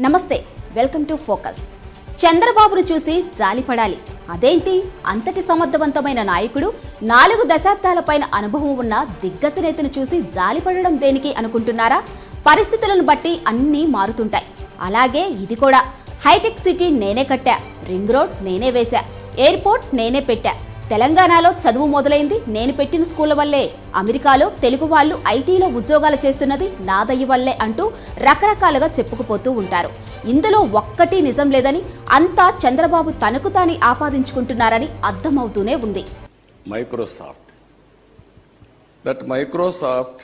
నమస్తే welcome to focus. చంద్రబాబును చూసి జాలిపడాలి అదేంటి? అంతటి సమర్థవంతమైన నాయకుడు నాలుగు దశాబ్దాల పైన అనుభవం ఉన్న దిగ్గజ నేతను చూసి జాలిపడడం దేనికి అనుకుంటున్నారా? పరిస్థితులను బట్టి అన్నీ మారుతుంటాయి. అలాగే ఇది కూడా. హైటెక్ సిటీ నేనే కట్టా. రింగ్ రోడ్ నేనే వేశా. ఎయిర్పోర్ట్ నేనే పెట్టా. తెలంగాణలో చదువు మొదలైంది. నేను పెట్టిన స్కూళ్ళ వల్లే. అమెరికాలో తెలుగు వాళ్ళు ఐటీలో ఉద్యోగాలు చేస్తున్నది నాదయ్య వల్లే అంటూ రకరకాలుగా చెప్పుకుపోతూ ఉంటారు. ఇందులో ఒక్కటి నిజం లేదని అంతా చంద్రబాబు తనకు తాని ఆపాదించుకుంటున్నారని అర్థమవుతూనే ఉంది. Microsoft. That Microsoft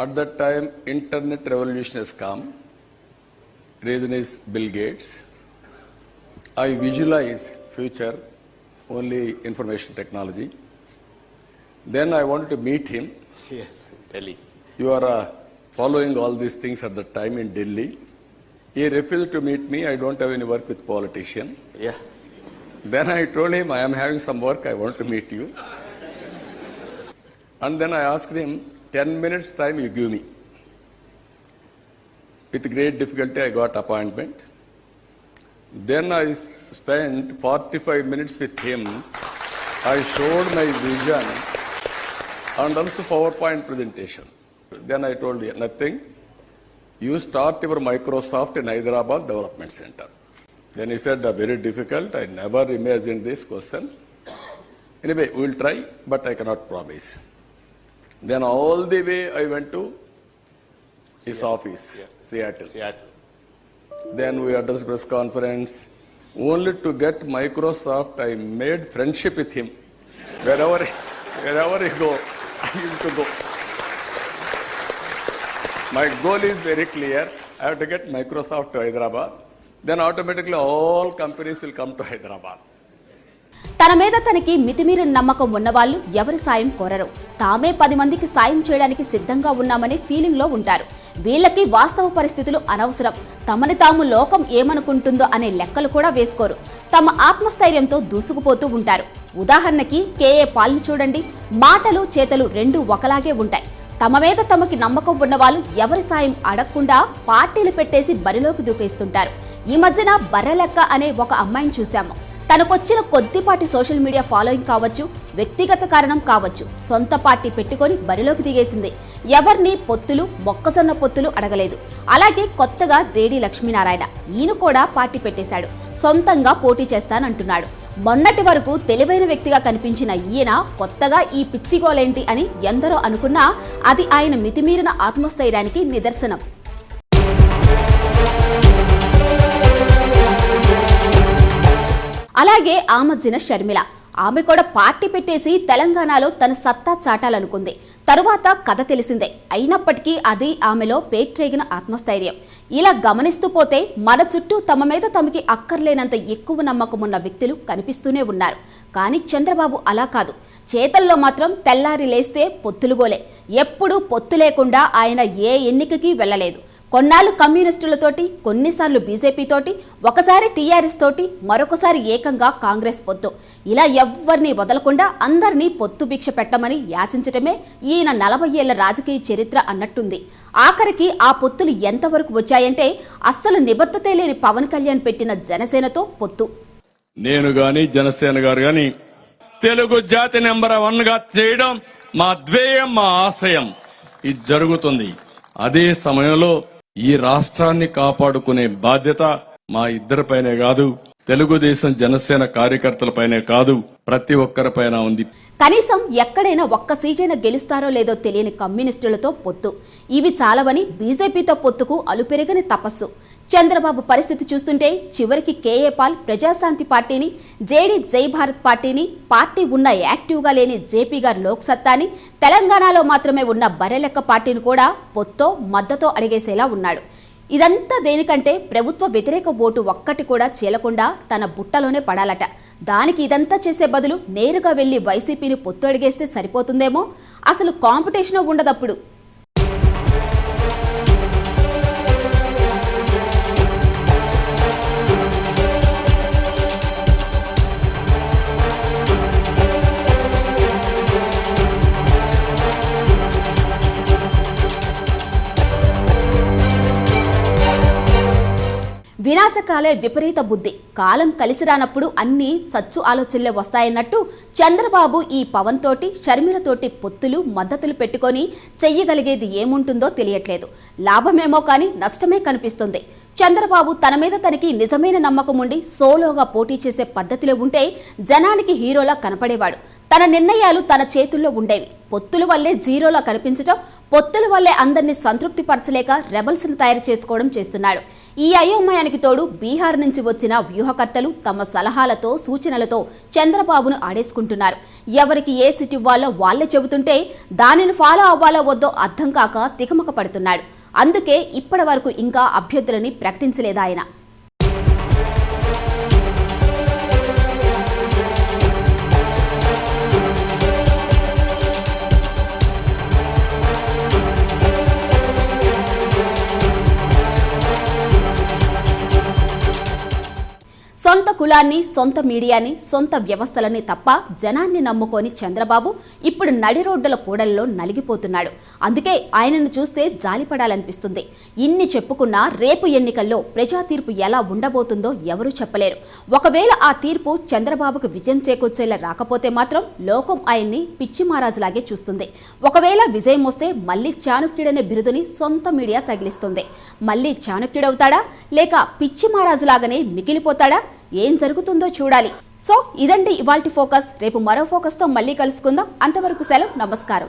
at that time internet revolution come come. Reason is Bill Gates. I visualized only information technology. Then I wanted to meet him. Yes, Delhi. You are uh, following all these things at that time in Delhi. He refused to meet me. I don't have any work with politician. Yeah. Then I told him, I am having some work, I want to meet you. And then I asked him, 10 minutes time you give me. With great difficulty, I got appointment. Then I spent 45 minutes with him. I showed my vision and also PowerPoint presentation. Then I told him, nothing. You start your Microsoft in Hyderabad Development Center. Then he said, "Uh, very difficult. I never imagined this question. Anyway, we'll try, but I cannot promise. Then all the way I went to his office, Yeah. Seattle. Seattle. Then we addressed press conference. Only to get Microsoft, I made friendship with him. Wherever, wherever he go, I used to go. My goal is very clear. I have to get Microsoft to Hyderabad. Then automatically all companies will come to Hyderabad. తన మీద తనకి మితిమీరిన నమ్మకం ఉన్నవాళ్ళు ఎవరి సాయం కోరరు తామే పది మందికి సాయం చేయడానికి సిద్ధంగా ఉన్నామనే ఫీలింగ్లో ఉంటారు వీళ్ళకి వాస్తవ పరిస్థితులు అనవసరం. తమని తాము లోకం ఏమనుకుంటుందో అనే లెక్కలు కూడా వేసుకోరు. తమ ఆత్మస్థైర్యంతో దూసుకుపోతూ ఉంటారు. ఉదాహరణకి కేఏ పాల్ని చూడండి. మాటలు చేతలు రెండు ఒకలాగే ఉంటాయి. తమ మీద తమకి నమ్మకం ఉన్నవాళ్ళు ఎవరి సాయం అడగకుండా పార్టీలు పెట్టేసి బరిలోకి దూకేస్తుంటారు. ఈ మధ్యన బర్రెలెక్క అనే ఒక అమ్మాయిని చూశాము. తనకొచ్చిన కొద్దిపాటి సోషల్ మీడియా ఫాలోయింగ్ కావచ్చు వ్యక్తిగత కారణం కావచ్చు సొంత పార్టీ పెట్టుకొని బరిలోకి దిగేసింది. ఎవరిని పొత్తులు మొక్కజొన్న పొత్తులు అడగలేదు. అలాగే కొత్తగా జేడి లక్ష్మీనారాయణ ఈయన కూడా పార్టీ పెట్టేశాడు. సొంతంగా పోటీ చేస్తానంటున్నాడు. మొన్నటి వరకు తెలివైన వ్యక్తిగా కనిపించిన ఈయన కొత్తగా ఈ పిచ్చిగోలేంటి అని ఎందరో అనుకున్నా అది ఆయన మితిమీరిన ఆత్మస్థైర్యానికి నిదర్శనం. అలాగే ఆ మధ్యన షర్మిల. ఆమె కూడా పార్టీ పెట్టేసి తెలంగాణలో తన సత్తా చాటాలనుకుంది. తరువాత కథ తెలిసిందే. అయినప్పటికీ అది ఆమెలో పేట్రేగిన ఆత్మస్థైర్యం. ఇలా గమనిస్తూ పోతే మన చుట్టూ తమ మీద తమకి అక్కర్లేనంత ఎక్కువ నమ్మకం ఉన్న వ్యక్తులు కనిపిస్తూనే ఉన్నారు. కానీ చంద్రబాబు అలా కాదు. చేతల్లో మాత్రం తెల్లారి లేస్తే పొత్తులుగోలే ఎప్పుడూ పొత్తు లేకుండా ఆయన ఏ ఎన్నికకి వెళ్ళలేదు. కొన్నాళ్ళు కమ్యూనిస్టులతోటి కొన్నిసార్లు బీజేపీతోటి ఒకసారి టీఆర్ఎస్ తోటి మరొకసారి ఏకంగా కాంగ్రెస్ పొత్తు. ఇలా ఎవ్వరిని వదలకుండా అందరినీ పొత్తు భిక్ష పెట్టమని యాచించటమే ఈయన నలభై ఏళ్ళ రాజకీయ చరిత్ర అన్నట్టుంది. ఆఖరికి ఆ పొత్తులు ఎంతవరకు వచ్చాయంటే అస్సలు నిబద్ధతే లేని పవన్ కళ్యాణ్ పెట్టిన జనసేనతో పొత్తు. నేను గాని జనసేన గారు గాని తెలుగు జాతి నెంబర్ వన్గా చేయడం మా ధ్యేయం మా ఆశయం. ఇది జరుగుతుంది. అదే సమయంలో ఈ రాష్ట్రాన్ని కాపాడుకునే బాధ్యత మా ఇద్దరిపైనే కాదు తెలుగుదేశం జనసేన కార్యకర్తలపైనే కాదు ప్రతి ఒక్కరిపైన ఉంది. కనీసం ఎక్కడైనా ఒక్క సీటైనా గెలుస్తారో లేదో తెలియని కమ్యూనిస్టులతో పొత్తు. ఇవి చాలవని బీజేపీతో పొత్తుకు అలుపెరగని తపస్సు. చంద్రబాబు పరిస్థితి చూస్తుంటే చివరికి కేఏ పాల్ ప్రజాశాంతి పార్టీని జేడీ జై భారత్ పార్టీని పార్టీ ఉన్న యాక్టివ్గా లేని జేపీ గారు లోక్సత్తాని తెలంగాణలో మాత్రమే ఉన్న బరెలెక్క పార్టీని కూడా పొత్తో మద్దతో అడిగేసేలా ఉన్నాడు. ఇదంతా దేనికంటే ప్రభుత్వ వ్యతిరేక ఓటు ఒక్కటి కూడా చీలకుండా తన బుట్టలోనే పడాలట. దానికి ఇదంతా చేసే బదులు నేరుగా వెళ్ళి వైసీపీని పొత్తు అడిగేస్తే సరిపోతుందేమో? అసలు కాంపిటీషన్ ఉండదప్పుడు వినాశకాలే విపరీత బుద్ధి. కాలం కలిసి రానప్పుడు అన్నీ చచ్చు ఆలోచనలే వస్తాయన్నట్టు చంద్రబాబు ఈ పవన్ తోటి షర్మిలతోటి పొత్తులు మద్దతులు పెట్టుకొని చెయ్యగలిగేది ఏముంటుందో తెలియట్లేదు. లాభమేమో కానీ నష్టమే కనిపిస్తుంది. చంద్రబాబు తన మీద తనకి నిజమైన నమ్మకం ఉండి సోలోగా పోటీ చేసే పద్ధతిలో ఉంటే జనానికి హీరోలా కనపడేవాడు. తన నిర్ణయాలు తన చేతుల్లో ఉండేవి. పొత్తుల వల్లే జీరోలా కనిపించటం పొత్తుల వల్లే అందరినీ సంతృప్తిపరచలేక రెబల్స్ను తయారు చేసుకోవడం చేస్తున్నాడు. ఈ అయోమయానికి తోడు బీహార్ నుంచి వచ్చిన వ్యూహకర్తలు తమ సలహాలతో సూచనలతో చంద్రబాబును ఆడేసుకుంటున్నారు. ఎవరికి ఏ సిట్ ఇవ్వాలో వాళ్ళే చెబుతుంటే దానిని ఫాలో అవ్వాలో వద్దో అర్థం కాక తికమక పడుతున్నాడు. అందుకే ఇప్పటి వరకు ఇంకా అభ్యర్థులని ప్రకటించలేదు కులాన్ని సొంత మీడియాని సొంత వ్యవస్థలని తప్ప జనాన్ని నమ్ముకొని చంద్రబాబు ఇప్పుడు నడి రోడ్డుల కూడల్లో నలిగిపోతున్నాడు. అందుకే ఆయనను చూస్తే జాలిపడాలనిపిస్తుంది. ఇన్ని చెప్పుకున్నా రేపు ఎన్నికల్లో ప్రజా తీర్పు ఎలా ఉండబోతుందో ఎవరూ చెప్పలేరు. ఒకవేళ ఆ తీర్పు చంద్రబాబుకు విజయం చేకూర్చేలా రాకపోతే మాత్రం లోకం ఆయన్ని పిచ్చి మహారాజులాగే చూస్తుంది. ఒకవేళ విజయం వస్తే మళ్ళీ చాణుక్యుడనే బిరుదుని సొంత మీడియా తగిలిస్తుంది. మళ్ళీ చాణక్యుడవుతాడా? లేక పిచ్చి మహారాజులాగానే మిగిలిపోతాడా? ఏం జరుగుతుందో చూడాలి. సో ఇదండి ఇవాల్టి ఫోకస్. రేపు మరో ఫోకస్తో మళ్ళీ కలుసుకుందాం. అంతవరకు సెలవు నమస్కారం.